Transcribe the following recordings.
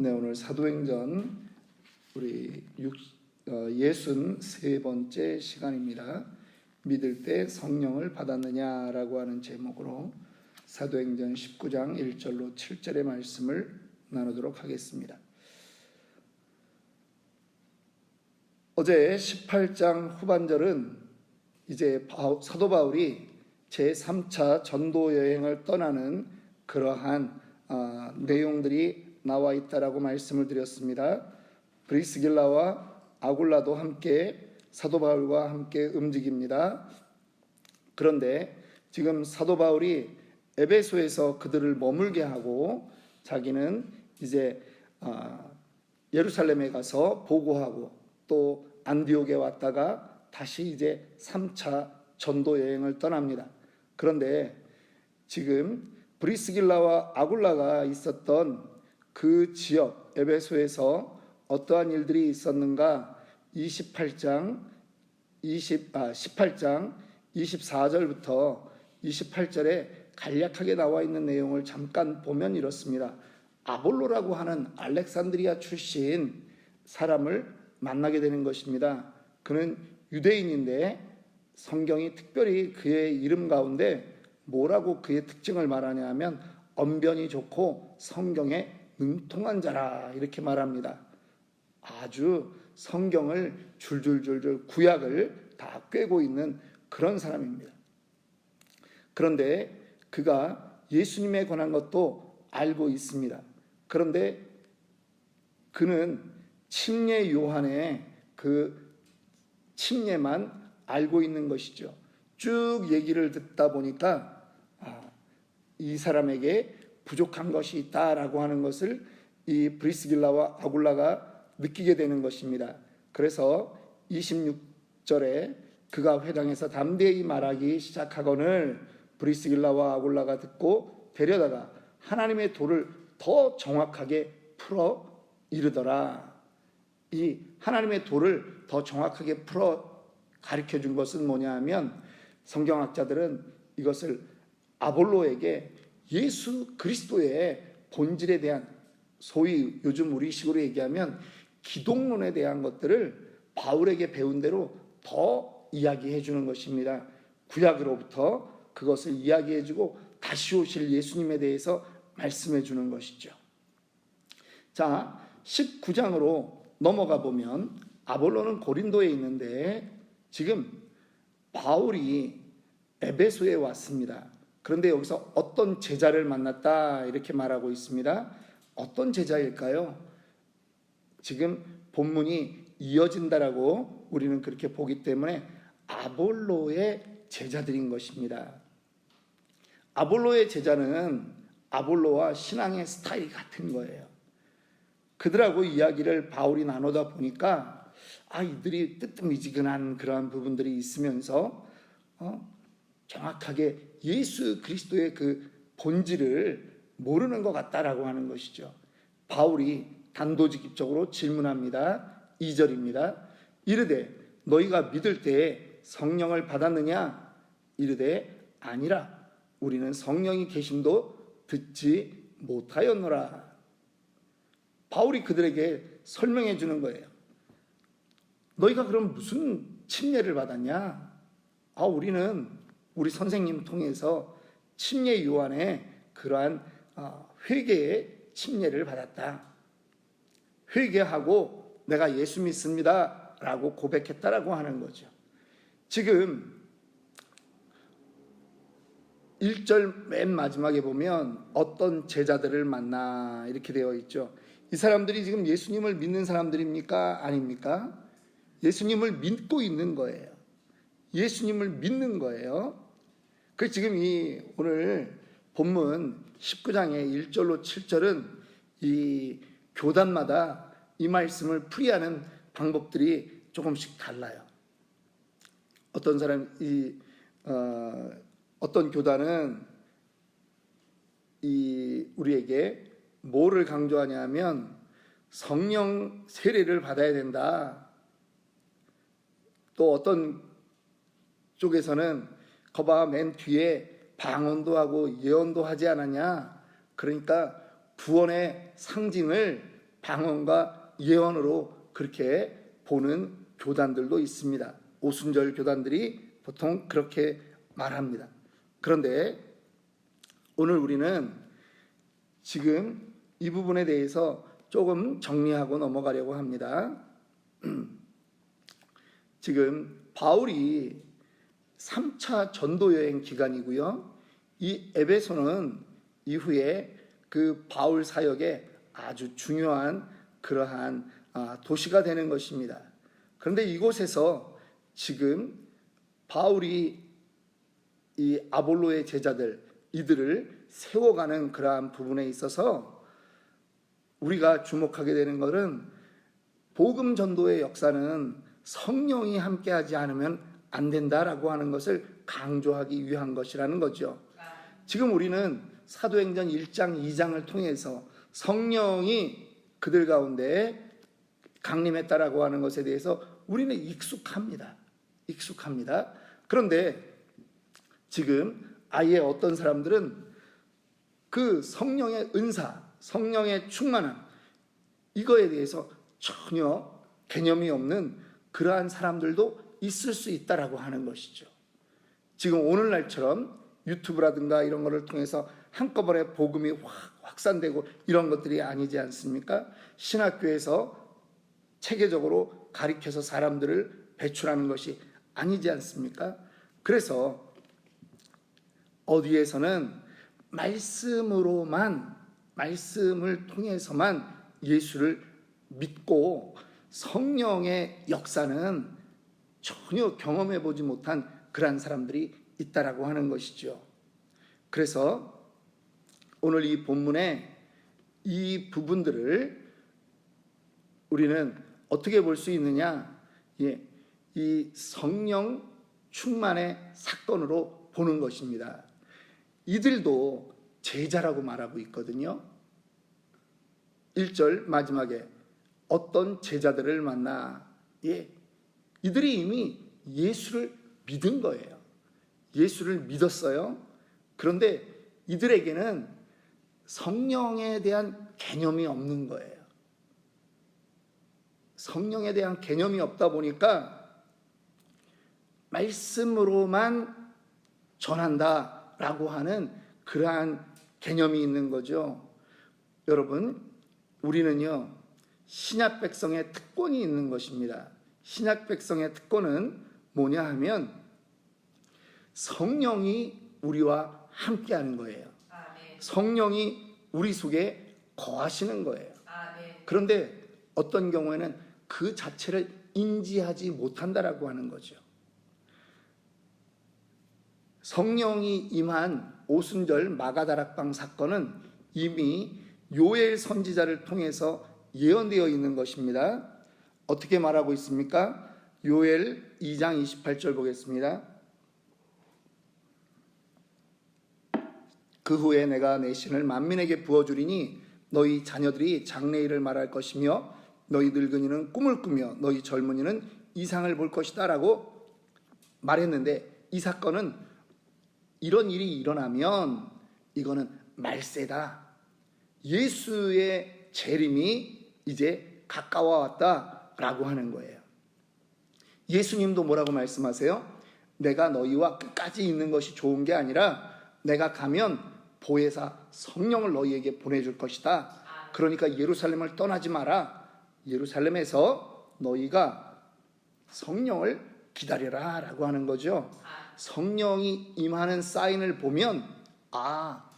네, 오늘 사도행전 우리 육, 어, 시간입니다. 믿을 때 성령을 받았느냐라고 하는 제목으로 사도행전 19장 1절로 7절의 말씀을 나누도록 하겠습니다. 어제 18장 후반절은 이제 바- 사도 바울이 제 3차 전도 여행을 떠나는 그러한 아, 내용들이 나와 있다라고 말씀을 드렸습니다. 브리스길라와 아굴라도 함께 사도 바울과 함께 움직입니다. 그런데 지금 사도 바울이 에베소에서 그들을 머물게 하고 자기는 이제 아, 예루살렘에 가서 보고하고 또 안디옥에 왔다가 다시 이제 3차 전도 여행을 떠납니다. 그런데 지금 브리스길라와 아굴라가 있었던 그 지역 에베소에서 어떠한 일들이 있었는가 28장 20, 아, 18장 24절부터 28절에 간략하게 나와 있는 내용을 잠깐 보면 이렇습니다. 아볼로라고 하는 알렉산드리아 출신 사람을 만나게 되는 것입니다. 그는 유대인인데 성경이 특별히 그의 이름 가운데 뭐라고 그의 특징을 말하냐 하면 언변이 좋고 성경에 능통한 자라 이렇게 말합니다. 아주 성경을 줄줄줄줄 구약을 다 꿰고 있는 그런 사람입니다. 그런데 그가 예수님에 관한 것도 알고 있습니다. 그런데 그는 침례 요한의 그 침례만 알고 있는 것이죠. 쭉 얘기를 듣다 보니까 아, 이 사람에게 부족한 것이 있다라고 하는 것을 이 브리스길라와 아굴라가 느끼게 되는 것입니다. 그래서 26절에 그가 회당에서 담대히 말하기 시작하거늘 브리스길라와 아굴라가 듣고 데려다가 하나님의 도를 더 정확하게 풀어 이르더라. 이 하나님의 도를 더 정확하게 풀어 가르쳐 준 것은 뭐냐 하면 성경학자들은 이것을 아볼로에게 예수 그리스도의 본질에 대한 소위 요즘 우리 식으로 얘기하면 기독론에 대한 것들을 바울에게 배운 대로 더 이야기해 주는 것입니다. 구약으로부터 그것을 이야기해 주고 다시 오실 예수님에 대해서 말씀해 주는 것이죠. 자, 19장으로 넘어가 보면 아볼로는 고린도에 있는데 지금 바울이 에베소에 왔습니다. 그런데 여기서 어떤 제자를 만났다 이렇게 말하고 있습니다. 어떤 제자일까요? 지금 본문이 이어진다라고 우리는 그렇게 보기 때문에 아볼로의 제자들인 것입니다. 아볼로의 제자는 아볼로와 신앙의 스타일이 같은 거예요. 그들하고 이야기를 바울이 나누다 보니까 아 이들이 뜨뜻미지근한 그러한 부분들이 있으면서 어, 정확하게 예수 그리스도의 그 본질을 모르는 것 같다라고 하는 것이죠. 바울이 단도직입적으로 질문합니다. 2절입니다. 이르되 너희가 믿을 때에 성령을 받았느냐? 이르되 아니라 우리는 성령이 계심도 듣지 못하였노라. 바울이 그들에게 설명해 주는 거예요. 너희가 그럼 무슨 침례를 받았냐? 아, 우리는 우리 선생님 통해서 침례 요한의 그러한 어, 회개의 침례를 받았다. 회개하고 내가 예수 믿습니다 라고 고백했다라고 하는 거죠. 지금 1절 맨 마지막에 보면 어떤 제자들을 만나 이렇게 되어 있죠. 이 사람들이 지금 예수님을 믿는 사람들입니까? 아닙니까? 예수님을 믿고 있는 거예요. 예수님을 믿는 거예요. 그 지금 이 오늘 본문 19장의 1절로 7절은 이 교단마다 이 말씀을 풀이하는 방법들이 조금씩 달라요. 어떤 사람 이 어, 어떤 교단은 이 우리에게 뭐를 강조하냐면 성령 세례를 받아야 된다. 또 어떤 쪽에서는 거봐 맨 뒤에 방언도 하고 예언도 하지 않았냐. 그러니까 구원의 상징을 방언과 예언으로 그렇게 보는 교단들도 있습니다. 오순절 교단들이 보통 그렇게 말합니다. 그런데 오늘 우리는 지금 이 부분에 대해서 조금 정리하고 넘어가려고 합니다. 지금 바울이 3차 전도 여행 기간이고요. 이 에베소는 이후에 그 바울 사역에 아주 중요한 그러한 아, 도시가 되는 것입니다. 그런데 이곳에서 지금 바울이 이 아볼로의 제자들 이들을 세워가는 그러한 부분에 있어서 우리가 주목하게 되는 것은 복음 전도의 역사는 성령이 함께하지 않으면 안 된다라고 하는 것을 강조하기 위한 것이라는 거죠. 지금 우리는 사도행전 1장, 2장을 통해서 성령이 그들 가운데 강림했다라고 하는 것에 대해서 우리는 익숙합니다. 익숙합니다. 그런데 지금 아예 어떤 사람들은 그 성령의 은사, 성령의 충만함 이거에 대해서 전혀 개념이 없는 그러한 사람들도 있을 수 있다라고 하는 것이죠. 지금 오늘날처럼 유튜브라든가 이런 거를 통해서 한꺼번에 복음이 확 확산되고 이런 것들이 아니지 않습니까? 신학교에서 체계적으로 가리켜서 사람들을 배출하는 것이 아니지 않습니까? 그래서 어디에서는 말씀으로만 말씀을 통해서만 예수를 믿고 성령의 역사는 전혀 경험해 보지 못한 그러한 사람들이 있다라고 하는 것이죠. 그래서 오늘 이 본문에 이 부분들을 우리는 어떻게 볼 수 있느냐? 예, 이 성령 충만의 사건으로 보는 것입니다. 이들도 제자라고 말하고 있거든요. 1절 마지막에 어떤 제자들을 만나 예. 이들이 이미 예수를 믿은 거예요. 예수를 믿었어요. 그런데 이들에게는 성령에 대한 개념이 없는 거예요. 성령에 대한 개념이 없다 보니까 말씀으로만 전한다라고 하는 그러한 개념이 있는 거죠. 여러분, 우리는요, 신약 백성의 특권이 있는 것입니다. 신약 백성의 특권은 뭐냐 하면 성령이 우리와 함께 하는 거예요. 성령이 우리 속에 거하시는 거예요. 그런데 어떤 경우에는 그 자체를 인지하지 못한다라고 하는 거죠. 성령이 임한 오순절 마가다락방 사건은 이미 요엘 선지자를 통해서 예언되어 있는 것입니다. 어떻게 말하고 있습니까? 요엘 2장 28절 보겠습니다. 그 후에 내가 내 신을 만민에게 부어주리니 너희 자녀들이 장래일을 말할 것이며 너희 늙은이는 꿈을 꾸며 너희 젊은이는 이상을 볼 것이다라고 말했는데 이 사건은 이런 일이 일어나면 이거는 말세다. 예수의 재림이 이제 가까워 왔다 라고 하는 거예요. 예수님도 뭐라고 말씀하세요? 내가 너희와 끝까지 있는 것이 좋은 게 아니라 내가 가면 보혜사 성령을 너희에게 보내줄 것이다. 그러니까 예루살렘을 떠나지 마라. 예루살렘에서 너희가 성령을 기다려라 라고 하는 거죠. 성령이 임하는 사인을 보면 아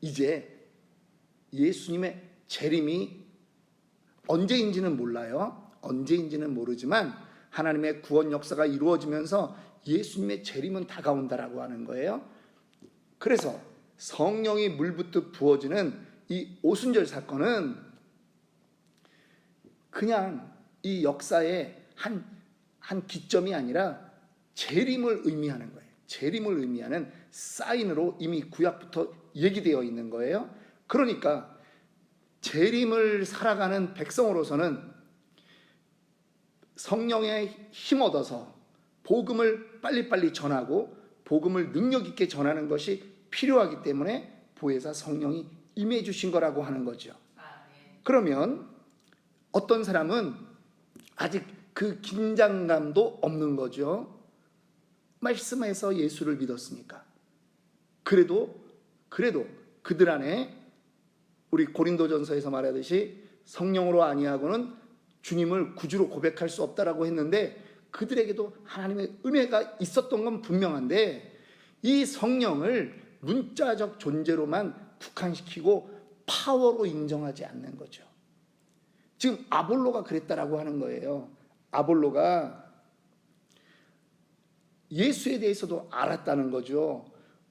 이제 예수님의 재림이 언제인지는 몰라요. 언제인지는 모르지만 하나님의 구원 역사가 이루어지면서 예수님의 재림은 다가온다라고 하는 거예요. 그래서 성령이 물부터 부어지는 이 오순절 사건은 그냥 이 역사의 한, 한 기점이 아니라 재림을 의미하는 거예요. 재림을 의미하는 사인으로 이미 구약부터 얘기되어 있는 거예요. 그러니까 재림을 살아가는 백성으로서는 성령의 힘 얻어서 복음을 빨리빨리 전하고 복음을 능력 있게 전하는 것이 필요하기 때문에 보혜사 성령이 임해 주신 거라고 하는 거죠. 그러면 어떤 사람은 아직 그 긴장감도 없는 거죠. 말씀에서 예수를 믿었으니까. 그래도 그래도 그들 안에 우리 고린도전서에서 말하듯이 성령으로 아니하고는 주님을 구주로 고백할 수 없다라고 했는데 그들에게도 하나님의 은혜가 있었던 건 분명한데 이 성령을 문자적 존재로만 국한시키고 파워로 인정하지 않는 거죠. 지금 아볼로가 그랬다라고 하는 거예요. 아볼로가 예수에 대해서도 알았다는 거죠.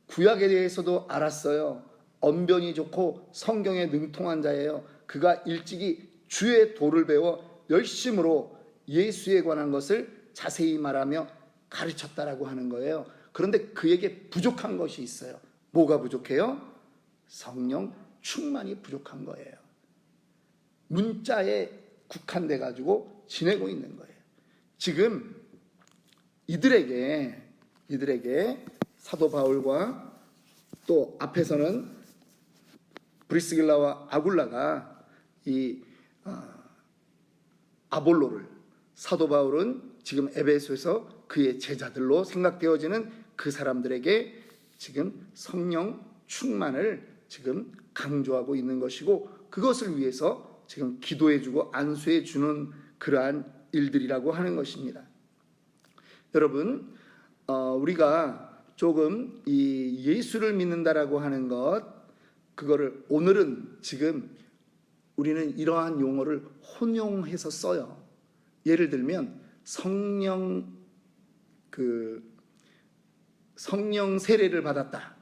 구약에 대해서도 알았어요. 언변이 좋고 성경에 능통한 자예요. 그가 일찍이 주의 도를 배워 열심으로 예수에 관한 것을 자세히 말하며 가르쳤다라고 하는 거예요. 그런데 그에게 부족한 것이 있어요. 뭐가 부족해요? 성령 충만이 부족한 거예요. 문자에 국한돼 가지고 지내고 있는 거예요. 지금 이들에게 이들에게 사도 바울과 또 앞에서는 브리스길라와 아굴라가 이 아, 아볼로를 사도 바울은 지금 에베소에서 그의 제자들로 생각되어지는 그 사람들에게 지금 성령 충만을 지금 강조하고 있는 것이고 그것을 위해서 지금 기도해주고 안수해주는 그러한 일들이라고 하는 것입니다. 여러분, 어, 우리가 조금 이 예수를 믿는다라고 하는 것, 그거를 오늘은 지금 우리는 이러한 용어를 혼용해서 써요. 예를 들면 성령 그 성령 세례를 받았다.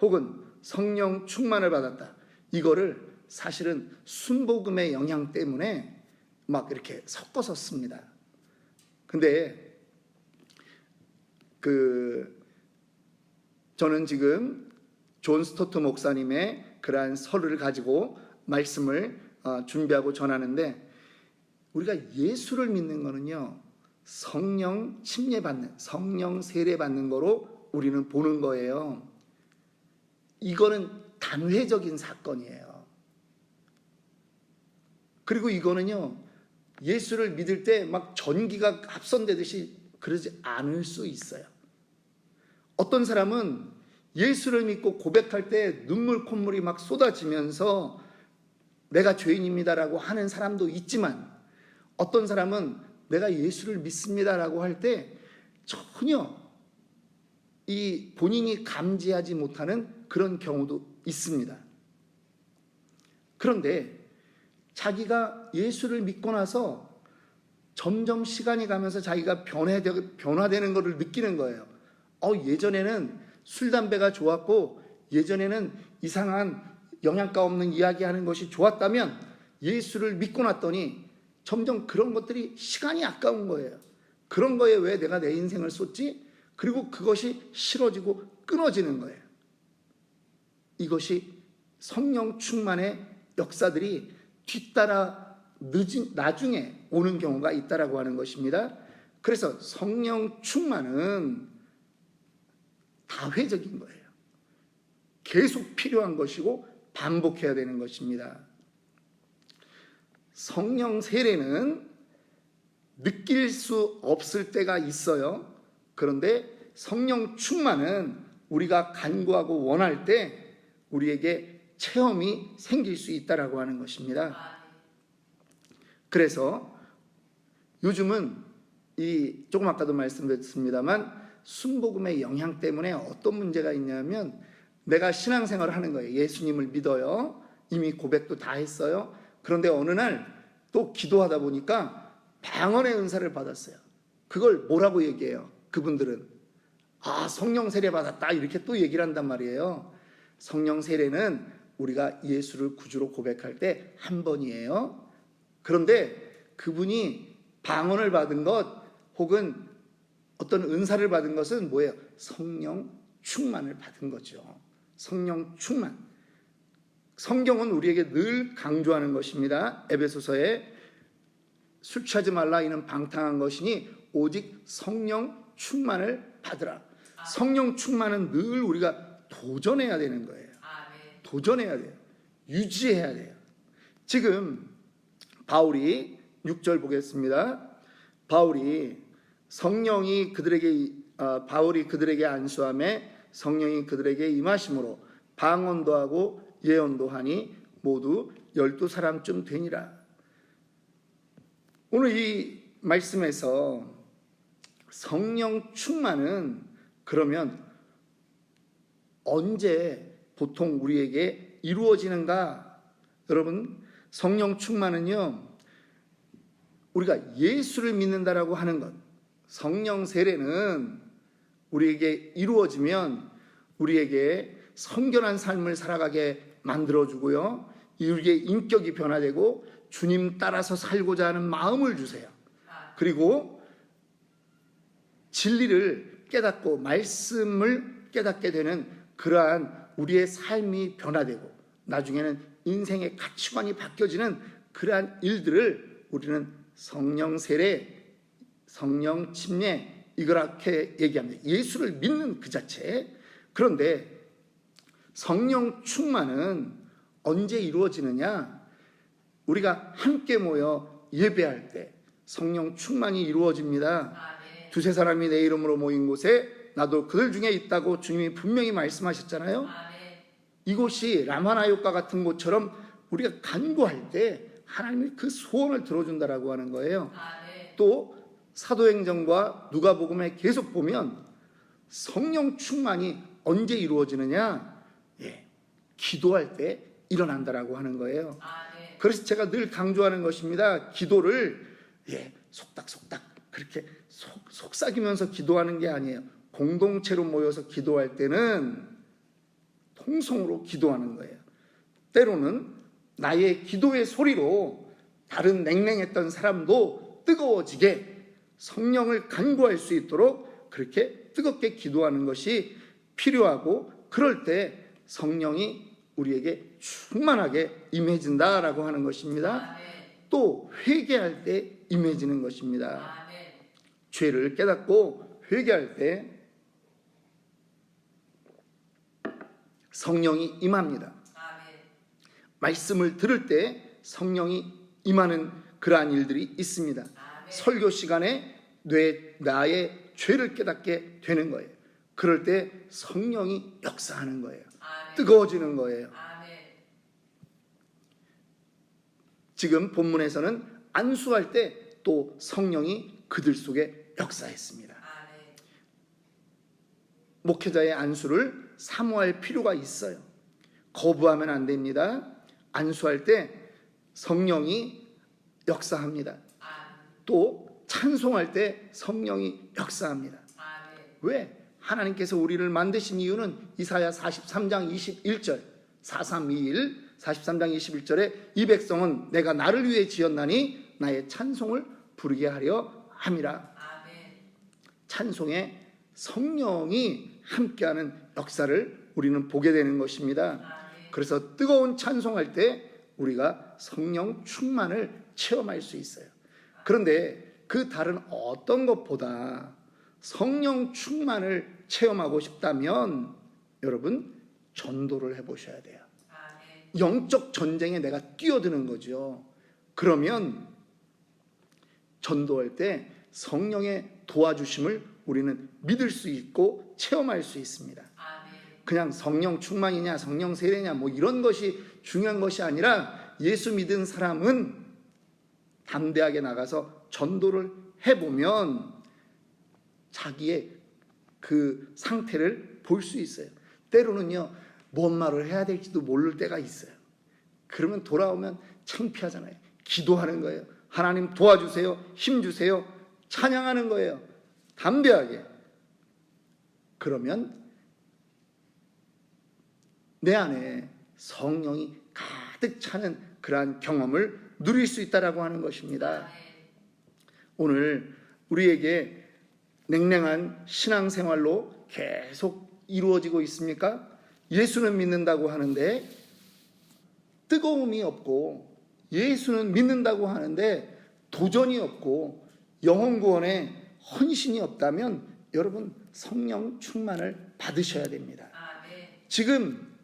혹은 성령 충만을 받았다. 이거를 사실은 순복음의 영향 때문에 막 이렇게 섞어서 씁니다. 근데 그 저는 지금 존 스토트 목사님의 그러한 서류를 가지고 말씀을 어, 준비하고 전하는데 우리가 예수를 믿는 거는요 성령 침례 받는 성령 세례 받는 거로 우리는 보는 거예요. 이거는 단회적인 사건이에요. 그리고 이거는요 예수를 믿을 때 막 전기가 합선되듯이 그러지 않을 수 있어요. 어떤 사람은 예수를 믿고 고백할 때 눈물 콧물이 막 쏟아지면서 내가 죄인입니다라고 하는 사람도 있지만 어떤 사람은 내가 예수를 믿습니다라고 할 때 전혀 이 본인이 감지하지 못하는 그런 경우도 있습니다. 그런데 자기가 예수를 믿고 나서 점점 시간이 가면서 자기가 변해, 변화되는 것을 느끼는 거예요. 어, 예전에는 술, 담배가 좋았고, 예전에는 이상한 영양가 없는 이야기 하는 것이 좋았다면, 예수를 믿고 났더니 점점 그런 것들이 시간이 아까운 거예요. 그런 거에 왜 내가 내 인생을 쏟지? 그리고 그것이 싫어지고 끊어지는 거예요. 이것이 성령 충만의 역사들이 뒤따라 늦은 나중에 오는 경우가 있다라고 하는 것입니다. 그래서 성령 충만은 다회적인 거예요. 계속 필요한 것이고 반복해야 되는 것입니다. 성령 세례는 느낄 수 없을 때가 있어요. 그런데 성령 충만은 우리가 간구하고 원할 때 우리에게 체험이 생길 수 있다라고 하는 것입니다. 그래서 요즘은 이 조금 아까도 말씀드렸습니다만 순복음의 영향 때문에 어떤 문제가 있냐면 내가 신앙생활을 하는 거예요. 예수님을 믿어요. 이미 고백도 다 했어요. 그런데 어느 날 또 기도하다 보니까 방언의 은사를 받았어요. 그걸 뭐라고 얘기해요? 그분들은 아 성령 세례 받았다 이렇게 또 얘기를 한단 말이에요. 성령 세례는 우리가 예수를 구주로 고백할 때 한 번이에요. 그런데 그분이 방언을 받은 것 혹은 어떤 은사를 받은 것은 뭐예요? 성령 충만을 받은 거죠. 성령 충만. 성경은 우리에게 늘 강조하는 것입니다. 에베소서에 술 취하지 말라 이는 방탕한 것이니 오직 성령 충만을 받으라. 성령 충만은 늘 우리가 도전해야 되는 거예요. 도전해야 돼요. 유지해야 돼요. 지금 바울이 6절 보겠습니다. 바울이 성령이 그들에게 아, 바울이 그들에게 안수함에 성령이 그들에게 임하심으로 방언도 하고 예언도 하니 모두 열두 사람쯤 되니라. 오늘 이 말씀에서 성령 충만은 그러면 언제 보통 우리에게 이루어지는가? 여러분, 성령 충만은요, 우리가 예수를 믿는다라고 하는 것, 성령 세례는 우리에게 이루어지면 우리에게 성결한 삶을 살아가게 만들어주고요, 우리의 인격이 변화되고 주님 따라서 살고자 하는 마음을 주세요. 그리고 진리를 깨닫고 말씀을 깨닫게 되는 그러한 우리의 삶이 변화되고 나중에는 인생의 가치관이 바뀌어지는 그러한 일들을 우리는 성령 세례, 성령 침례 이렇게 얘기합니다. 예수를 믿는 그 자체. 그런데 성령 충만은 언제 이루어지느냐? 우리가 함께 모여 예배할 때 성령 충만이 이루어집니다. 두세 사람이 내 이름으로 모인 곳에 나도 그들 중에 있다고 주님이 분명히 말씀하셨잖아요. 이곳이 라마나요과 같은 곳처럼 우리가 간구할 때 하나님이 그 소원을 들어준다라고 하는 거예요. 또 사도행전과 누가복음에 계속 보면 성령 충만이 언제 이루어지느냐? 예, 기도할 때 일어난다라고 하는 거예요. 그래서 제가 늘 강조하는 것입니다. 기도를 예, 속닥속닥 그렇게 속, 속삭이면서 기도하는 게 아니에요. 공동체로 모여서 기도할 때는 통성으로 기도하는 거예요. 때로는 나의 기도의 소리로 다른 냉랭했던 사람도 뜨거워지게 성령을 간구할 수 있도록 그렇게 뜨겁게 기도하는 것이 필요하고 그럴 때 성령이 우리에게 충만하게 임해진다라고 하는 것입니다. 또 회개할 때 임해지는 것입니다. 죄를 깨닫고 회개할 때 성령이 임합니다. 말씀을 들을 때 성령이 임하는 그러한 일들이 있습니다. 설교 시간에 뇌 나의 죄를 깨닫게 되는 거예요. 그럴 때 성령이 역사하는 거예요. 뜨거워지는 거예요. 지금 본문에서는 안수할 때 또 성령이 그들 속에 역사했습니다. 목회자의 안수를 사모할 필요가 있어요. 거부하면 안 됩니다. 안수할 때 성령이 역사합니다. 또 찬송할 때 성령이 역사합니다. 왜? 하나님께서 우리를 만드신 이유는 이사야 43장 21절 4321 43장 21절에 이 백성은 내가 나를 위해 지었나니 나의 찬송을 부르게 하려 함이라. 찬송에 성령이 함께하는 역사를 우리는 보게 되는 것입니다. 그래서 뜨거운 찬송할 때 우리가 성령 충만을 체험할 수 있어요. 그런데 그 다른 어떤 것보다 성령 충만을 체험하고 싶다면 여러분 전도를 해보셔야 돼요. 영적 전쟁에 내가 뛰어드는 거죠. 그러면 전도할 때 성령의 도와주심을 우리는 믿을 수 있고 체험할 수 있습니다. 그냥 성령 충만이냐, 성령 세례냐, 뭐 이런 것이 중요한 것이 아니라 예수 믿은 사람은 담대하게 나가서 전도를 해보면 자기의 그 상태를 볼 수 있어요. 때로는요, 뭔 말을 해야 될지도 모를 때가 있어요. 그러면 돌아오면 창피하잖아요. 기도하는 거예요. 하나님 도와주세요. 힘 주세요. 찬양하는 거예요. 담대하게. 그러면 내 안에 성령이 가득 차는 그러한 경험을 누릴 수 있다라고 하는 것입니다. 오늘 우리에게 냉랭한 신앙생활로 계속 이루어지고 있습니까? 예수는 믿는다고 하는데 뜨거움이 없고 예수는 믿는다고 하는데 도전이 없고 영혼 구원에 헌신이 없다면 여러분 성령 충만을 받으셔야 됩니다. 지금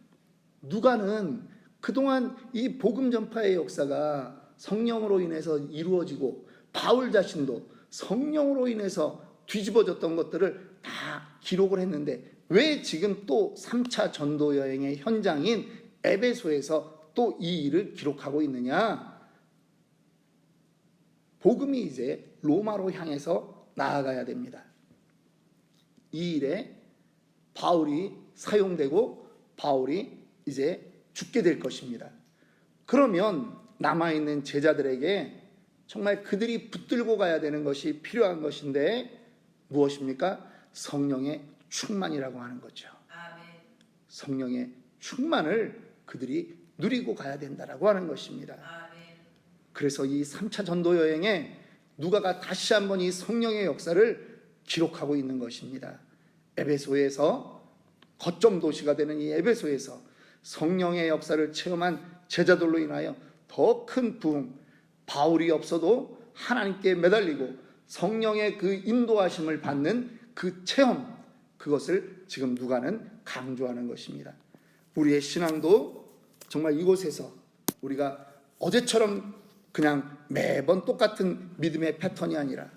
누가는 그동안 이 복음 전파의 역사가 성령으로 인해서 이루어지고 바울 자신도 성령으로 인해서 뒤집어졌던 것들을 다 기록을 했는데 왜 지금 또 3차 전도 여행의 현장인 에베소에서 또 이 일을 기록하고 있느냐? 복음이 이제 로마로 향해서 나아가야 됩니다. 이 일에 바울이 사용되고 바울이 이제 죽게 될 것입니다. 그러면 남아있는 제자들에게 정말 그들이 붙들고 가야 되는 것이 필요한 것인데 무엇입니까? 성령의 충만이라고 하는 거죠. 성령의 충만을 그들이 누리고 가야 된다라고 하는 것입니다. 그래서 이 3차 전도 여행에 누가가 다시 한번 이 성령의 역사를 기록하고 있는 것입니다. 에베소에서 거점 도시가 되는 이 에베소에서 성령의 역사를 체험한 제자들로 인하여 더 큰 부흥, 바울이 없어도 하나님께 매달리고 성령의 그 인도하심을 받는 그 체험, 그것을 지금 누가는 강조하는 것입니다. 우리의 신앙도 정말 이곳에서 우리가 어제처럼 그냥 매번 똑같은 믿음의 패턴이 아니라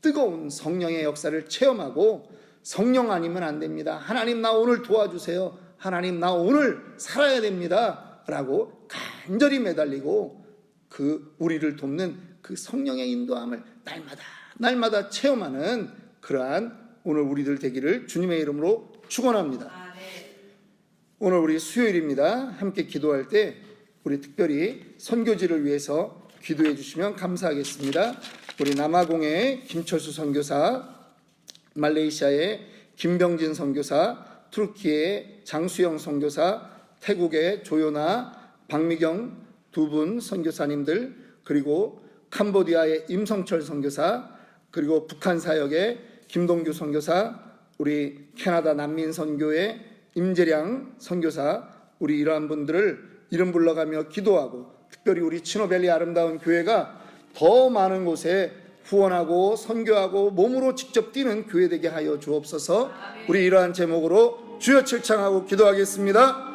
뜨거운 성령의 역사를 체험하고 성령 아니면 안 됩니다. 하나님 나 오늘 도와주세요. 하나님 나 오늘 살아야 됩니다. 라고 간절히 매달리고 그 우리를 돕는 그 성령의 인도함을 날마다 날마다 체험하는 그러한 오늘 우리들 되기를 주님의 이름으로 축원합니다. 아멘. 오늘 우리 수요일입니다. 함께 기도할 때 우리 특별히 선교지를 위해서 기도해 주시면 감사하겠습니다. 우리 남아공의 김철수 선교사, 말레이시아의 김병진 선교사, 투르키의 장수영 선교사, 태국의 조요나, 박미경 두 분 선교사님들, 그리고 캄보디아의 임성철 선교사, 그리고 북한 사역의 김동규 선교사, 우리 캐나다 난민 선교의 임재량 선교사, 우리 이러한 분들을 이름 불러가며 기도하고 특별히 우리 치노밸리 아름다운 교회가 더 많은 곳에 후원하고 선교하고 몸으로 직접 뛰는 교회 되게 하여 주옵소서. 우리 이러한 제목으로 주여 칠창하고 기도하겠습니다.